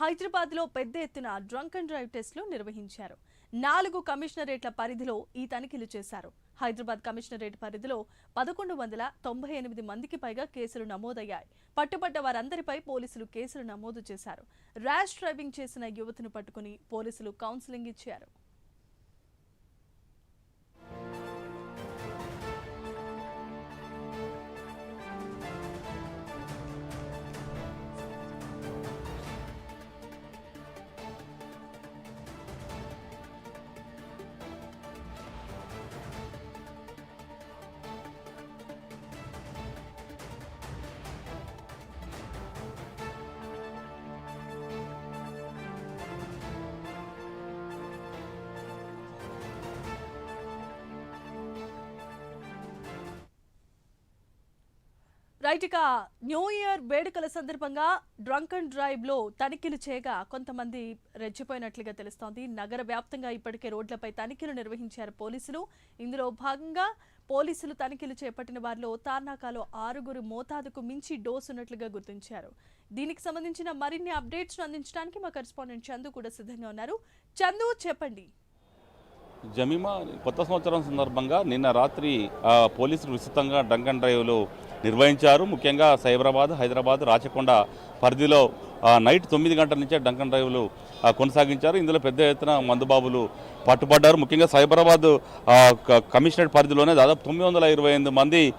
హైదరాబాద్లో పెద్ద ఎత్తున డ్రంక్ అండ్ డ్రైవ్ టెస్టులు నిర్వహించారు. నాలుగు కమిషనరేట్ల పరిధిలో ఈ తనిఖీలు చేశారు. హైదరాబాద్ కమిషనరేట్ పరిధిలో పదకొండు వందల తొంభై ఎనిమిది మందికి పైగా కేసులు నమోదయ్యాయి. పట్టుబడ్డ వారందరిపై పోలీసులు కేసులు నమోదు చేశారు. ర్యాష్ డ్రైవింగ్ చేసిన యువతను పట్టుకుని పోలీసులు కౌన్సిలింగ్ ఇచ్చారు. రైట్ ఇక న్యూ ఇయర్ వేడుకల సందర్భంగా డ్రంక్ అండ్ డ్రైవ్లో తనిఖీలు చేయగా కొంతమంది రెచ్చిపోయినట్లుగా తెలుస్తోంది. నగర వ్యాప్తంగా ఇప్పటికే రోడ్లపై తనిఖీలు నిర్వహించారు పోలీసులు. ఇందులో భాగంగా పోలీసులు తనిఖీలు చేపట్టిన వారిలో తార్నాకాలో ఆరుగురు మోతాదుకు మించి డోస్ ఉన్నట్లుగా గుర్తించారు. దీనికి సంబంధించిన మరిన్ని అప్డేట్స్ అందించడానికి మా కరెస్పాండెంట్ చందు కూడా సిద్ధంగా ఉన్నారు. చందు చెప్పండి. జమీమా కొత్త సంవత్సరం సందర్భంగా నిన్న రాత్రి పోలీసులు విస్తృతంగా డ్రంక్ అండ్ నిర్వహించారు. ముఖ్యంగా సైబరాబాద్ హైదరాబాద్ రాచకొండ పరిధిలో నైట్ తొమ్మిది గంటల నుంచే డంకన్ డ్రైవ్లు కొనసాగించారు. ఇందులో పెద్ద ఎత్తున మందుబాబులు పట్టుబడ్డారు. ముఖ్యంగా సైబరాబాద్ క- కమిషనరేట్ పరిధిలోనే దాదాపు తొమ్మిది వందల ఇరవై ఎనిమిది మంది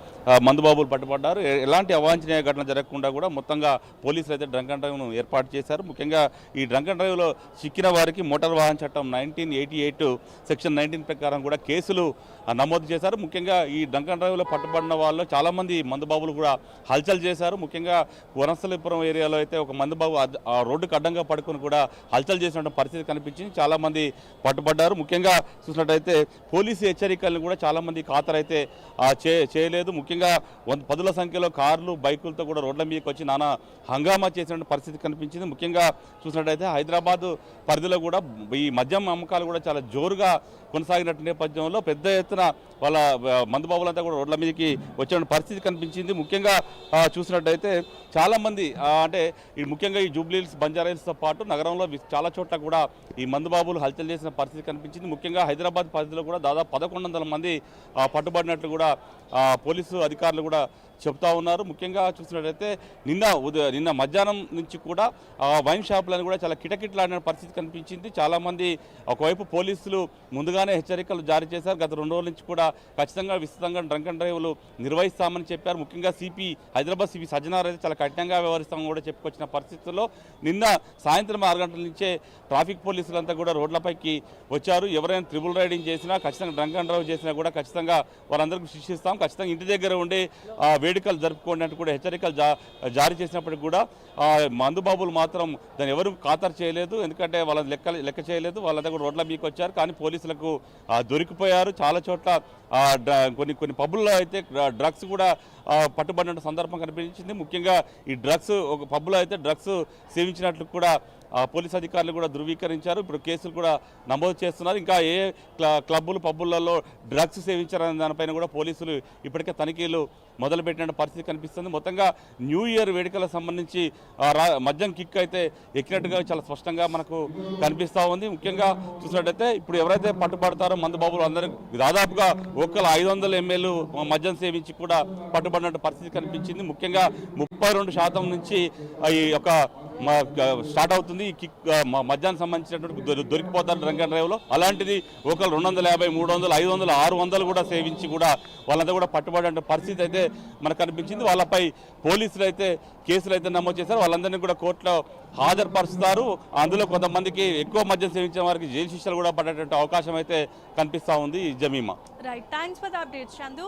మందుబాబులు పట్టుబడ్డారు. ఎలాంటి అవాంఛనీయ ఘటన జరగకుండా కూడా మొత్తంగా పోలీసులు అయితే డ్రంక్ అండ్ డ్రైవ్ను ఏర్పాటు చేశారు. ముఖ్యంగా ఈ డ్రంక్ అండ్ డ్రైవ్లో చిక్కిన వారికి మోటార్ వాహన చట్టం nineteen eighty eight section nineteen ప్రకారం కూడా కేసులు నమోదు చేశారు. ముఖ్యంగా ఈ డ్రంక్ అండ్ డ్రైవ్లో పట్టుబడిన వాళ్ళు చాలామంది మందుబాబులు కూడా హల్చల్ చేశారు. ముఖ్యంగా వనస్థలిపురం ఏరియాలో అయితే ఒక మందుబాబు ఆ రోడ్డుకు అడ్డంగా పడుకొని కూడా హల్చల్ చేసినటువంటి పరిస్థితి కనిపించింది. చాలామంది పట్టుబడ్డారు. ముఖ్యంగా చూసినట్టయితే పోలీసు హెచ్చరికలను కూడా చాలామంది ఖాతరైతే ఆ, చేయలేదు. ముఖ్యంగా వంద పదుల సంఖ్యలో కార్లు బైకులతో కూడా రోడ్ల మీదకి వచ్చి నానా హంగామా చేసిన పరిస్థితి కనిపించింది. ముఖ్యంగా చూసినట్టయితే హైదరాబాద్ పరిధిలో కూడా ఈ మద్యం అమ్మకాలు కూడా చాలా జోరుగా కొనసాగినట్టు నేపథ్యంలో పెద్ద ఎత్తున వాళ్ళ మందుబాబులంతా కూడా రోడ్ల మీదకి వచ్చిన పరిస్థితి కనిపించింది. ముఖ్యంగా చూసినట్టయితే చాలామంది అంటే ఈ ముఖ్యంగా ఈ జూబ్లీహిల్స్ బంజారాహిల్స్తో పాటు నగరంలో చాలా చోట్ల కూడా ఈ మందుబాబులు హల్చల్ చేసిన పరిస్థితి కనిపించింది. ముఖ్యంగా హైదరాబాద్ పరిధిలో కూడా దాదాపు పదకొండు వందల మంది పట్టుబడినట్లు కూడా పోలీసు అధికారులు కూడా చెప్తా ఉన్నారు. ముఖ్యంగా చూసినట్లయితే నిన్న ఉదయ నిన్న మధ్యాహ్నం నుంచి కూడా ఆ, వైన్ షాపులను కూడా చాలా కిటకిటలాడిన పరిస్థితి కనిపించింది. చాలామంది ఒకవైపు పోలీసులు ముందుగానే హెచ్చరికలు జారీ చేశారు. గత రెండు రోజుల నుంచి కూడా ఖచ్చితంగా విస్తృతంగా డ్రంక్ అండ్ డ్రైవ్లు నిర్వహిస్తామని చెప్పారు. ముఖ్యంగా సిపి హైదరాబాద్ సిపి సజ్జనార్ అయితే చాలా కఠినంగా వ్యవహరిస్తామని కూడా చెప్పుకొచ్చిన పరిస్థితుల్లో నిన్న సాయంత్రం ఆరు గంటల నుంచే ట్రాఫిక్ పోలీసులంతా కూడా రోడ్లపైకి వచ్చారు. ఎవరైనా త్రిబుల్ రైడింగ్ చేసినా ఖచ్చితంగా డ్రంక్ అండ్ డ్రైవ్ చేసినా కూడా ఖచ్చితంగా వారందరికీ శిక్షిస్తాం. ఖచ్చితంగా ఇంటి దగ్గర ఉండి వేడుకలు జరుపుకోండి అంటూ కూడా హెచ్చరికలు జా జారీ చేసినప్పటికి కూడా మందుబాబులు మాత్రం దాన్ని ఎవరు ఖాతరు చేయలేదు. ఎందుకంటే వాళ్ళ లెక్క లెక్క చేయలేదు. వాళ్ళంతా కూడా రోడ్ల మీకు వచ్చారు. కానీ పోలీసులకు దొరికిపోయారు. చాలా చోట్ల కొన్ని కొన్ని పబ్బుల్లో అయితే డ్రగ్స్ కూడా పట్టుబడిన సందర్భం కనిపించింది. ముఖ్యంగా ఈ డ్రగ్స్ ఒక పబ్బులో అయితే డ్రగ్స్ సేవించినట్లు కూడా పోలీస్ అధికారులు కూడా ధృవీకరించారు. ఇప్పుడు కేసులు కూడా నమోదు చేస్తున్నారు. ఇంకా ఏ క్లబ్బులు పబ్బులలో డ్రగ్స్ సేవించారనే దానిపైన కూడా పోలీసులు ఇప్పటికే తనిఖీలు మొదలుపెట్టిన పరిస్థితి కనిపిస్తుంది. మొత్తంగా న్యూ ఇయర్ వేడుకలకు సంబంధించి మద్యం కిక్ అయితే ఎక్కినట్టుగా చాలా స్పష్టంగా మనకు కనిపిస్తూ ఉంది. ముఖ్యంగా చూసినట్టయితే ఇప్పుడు ఎవరైతే పట్టుబడతారో మందుబాబులు అందరూ దాదాపుగా ఒక్కల ఐదు వందల ఎంఎల్ మద్యం సేవించి కూడా పట్టుబడినట్టు పరిస్థితి కనిపించింది. ముఖ్యంగా ముప్పై రెండు శాతం నుంచి ఈ యొక్క స్టార్ట్ అవుతుంది. ఈ కిక్ మ- మద్యానికి సంబంధించినటువంటి దొరి- దొరికిపోతారు డ్రంక్ అండ్ డ్రైవ్లో. అలాంటిది ఒకరు రెండు వందల యాభై మూడు వందలు ఐదు వందలు ఆరు వందలు కూడా సేవించి కూడా వాళ్ళంతా కూడా పట్టుబడే పరిస్థితి అయితే మనకు కనిపించింది. వాళ్ళపై పోలీసులు అయితే కేసులు అయితే నమోదు చేశారు. వాళ్ళందరినీ కూడా కోర్టులో హాజరుపరుస్తారు. అందులో కొంతమందికి ఎక్కువ మద్యం సేవించిన వారికి జైలు శిక్షలు కూడా పడేటువంటి అవకాశం అయితే కనిపిస్తూ ఉంది ఈ Jemimah. Right thanks for the updates Chandu